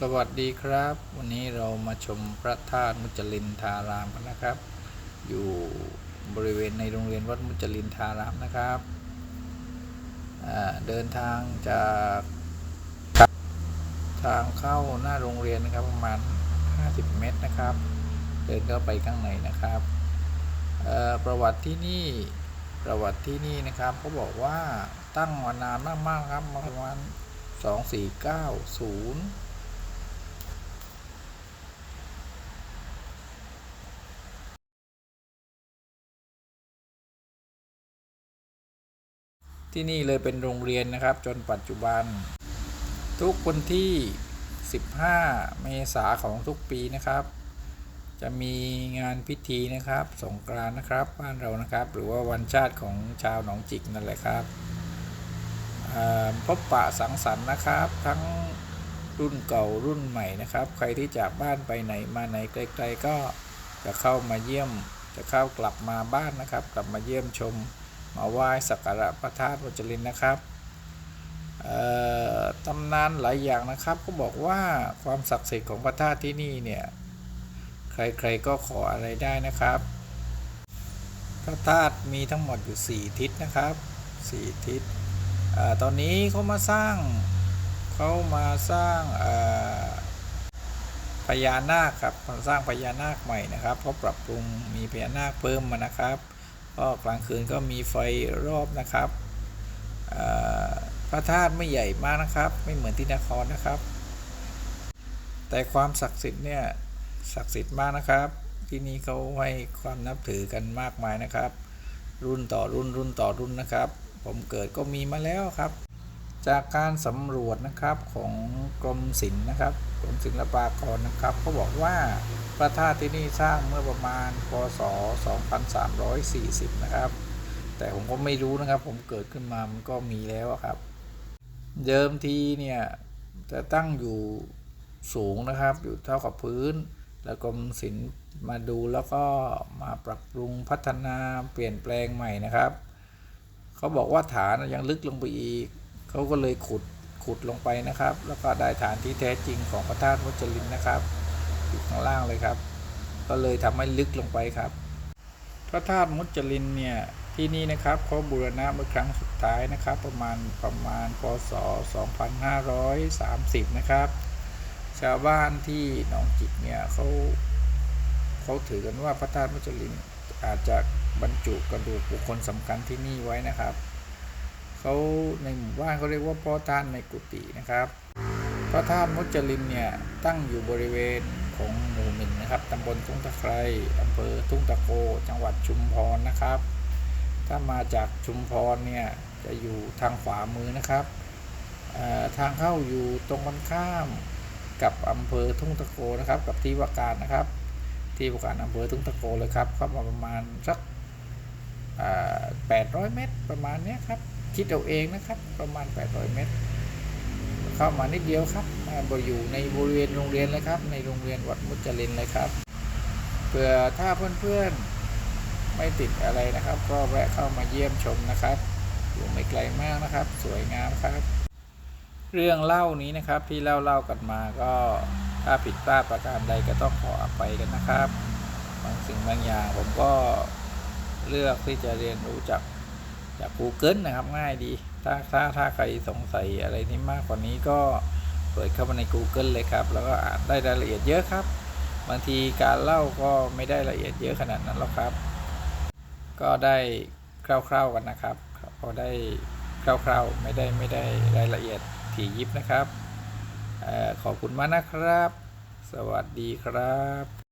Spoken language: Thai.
สวัสดีครับ วันนี้เรามาชมพระธาตุมุจลินทารามกันนะครับ อยู่บริเวณในโรงเรียนวัดมุจลินทารามนะครับเดินทางจากทางเข้าหน้าโรงเรียนนะครับประมาณ 50 เมตรนะครับ เดินเข้าไปข้างในนะครับประวัติที่นี่ประวัติที่นี่นะครับเขาบอกว่าตั้งมานานมากๆครับประมาณ2490 ที่นี่เลยเป็นโรงเรียนนะครับ จนปัจจุบัน ทุกวันที่ 15 เมษาของทุกปีนะครับ จะมีงานพิธีนะครับ สงกรานนะครับ บ้านเรานะครับ หรือว่าวันชาติของชาวหนองจิกนั่นแหละครับพบปะสังสรรค์นะครับ ทั้งรุ่นเก่ารุ่นใหม่นะครับ ใครที่จากบ้านไปไหนมาไหนไกล ๆ ก็จะเข้ามาเยี่ยม จะเข้ากลับมาบ้านนะครับ กลับมาเยี่ยมชม มาไหว้สักการะพระธาตุวจรินนะครับตำนานหลายอย่างนะครับก็บอกว่าความศักดิ์สิทธิ์ของพระธาตุที่นี่เนี่ยใครๆก็ขออะไรได้นะครับ พระธาตุมีทั้งหมดอยู่ 4 ทิศนะครับ4ทิศอตอนนี้เขามาสร้างเขามาสร้างพญานาคครับสร้างพญานาคใหม่นะครับเขาปรับปรุงมีพญานาคเพิ่มมานะครับ ก็กลางคืนก็มีไฟรอบนะครับพระธาตุไม่ใหญ่มากนะครับ ไม่เหมือนที่นครนะครับ แต่ความศักดิ์สิทธิ์เนี่ยศักดิ์สิทธิ์มากนะครับ ที่นี่เขาให้ความนับถือกันมากมายนะครับ รุ่นต่อรุ่นรุ่นต่อรุ่นนะครับ ผมเกิดก็มีมาแล้วครับ จากการสำรวจนะครับของกรมศิลป์นะครับกรมศิลปากรนะครับเขาบอกว่าพระธาตุที่นี่สร้างเมื่อประมาณพศ 2340 นะครับ แต่ผมก็ไม่รู้นะครับ ผมเกิดขึ้นมามันก็มีแล้วครับ เดิมทีเนี่ยจะตั้งอยู่สูงนะครับ อยู่เท่ากับพื้น แล้วกรมศิลป์มาดูแล้วก็มาปรับปรุงพัฒนาเปลี่ยนแปลงใหม่นะครับ เขาบอกว่าฐานยังลึกลงไปอีก เขาก็เลยขุดขุดลงไปนะครับ แล้วก็ได้ฐานที่แท้จริงของพระธาตุมุจลินนะครับอยู่ข้างล่างเลยครับ ก็เลยทำให้ลึกลงไปครับ พระธาตุมุจลินเนี่ยที่นี่นะครับเขาบูรณะเมื่อครั้งสุดท้ายนะครับ ประมาณประมาณพศ 2530 นะครับ ชาวบ้านที่หนองจิกเนี่ยเขาเขาถือกันว่าพระธาตุมุจลินอาจจะบรรจุกระดูกบุคคลสำคัญที่นี่ไว้นะครับ เขาในหมู่บ้านเขาเรียกว่าพ่อท่านในกุฏินะครับพระธาตุมุจลินเนี่ยตั้งอยู่บริเวณของหมู่หนึ่งนะครับตำบลทุ่งตะไคร้อำเภอทุ่งตะโก จังหวัดชุมพรนะครับ ถ้ามาจากชุมพรเนี่ยจะอยู่ทางขวามือนะครับทางเข้าอยู่ตรงกันข้ามกับอำเภอทุ่งตะโกนะครับ กับที่ว่าการนะครับ ที่ว่าการอำเภอทุ่งตะโกเลยครับเข้ามาประมาณสักแปดร้อยเมตรประมาณนี้ครับ คิดเอาเองนะครับ ประมาณ 800 เมตร เข้ามานิดเดียวครับมาอยู่ในบริเวณโรงเรียนเลยครับ ในโรงเรียนวัดมุจลินเลยครับเผื่อถ้าเพื่อนๆไม่ติดอะไรนะครับ ก็แวะเข้ามาเยี่ยมชมนะครับอยู่ไม่ไกลมากนะครับ สวยงามครับ เรื่องเล่านี้นะครับที่เล่าเล่ากันมาก็ถ้าผิดพลาดประการใดก็ต้องขออภัยกันนะครับบางสิ่งบางอย่างผมก็เลือกที่จะเรียนรู้จาก จาก Google นะครับง่ายดี ถ้าถ้าถ้าใครสงสัยอะไรที่มากกว่านี้ก็เปิดเข้ามาใน Google เลยครับ แล้วก็อ่านได้รายละเอียดเยอะครับ บางทีการเล่าก็ไม่ได้ละเอียดเยอะขนาดนั้นหรอกครับ ก็ได้คร่าวๆกันนะครับพอได้คร่าวๆไม่ได้ไม่ได้รายละเอียดถี่ยิบนะครับออขอบคุณมากนะครับ สวัสดีครับ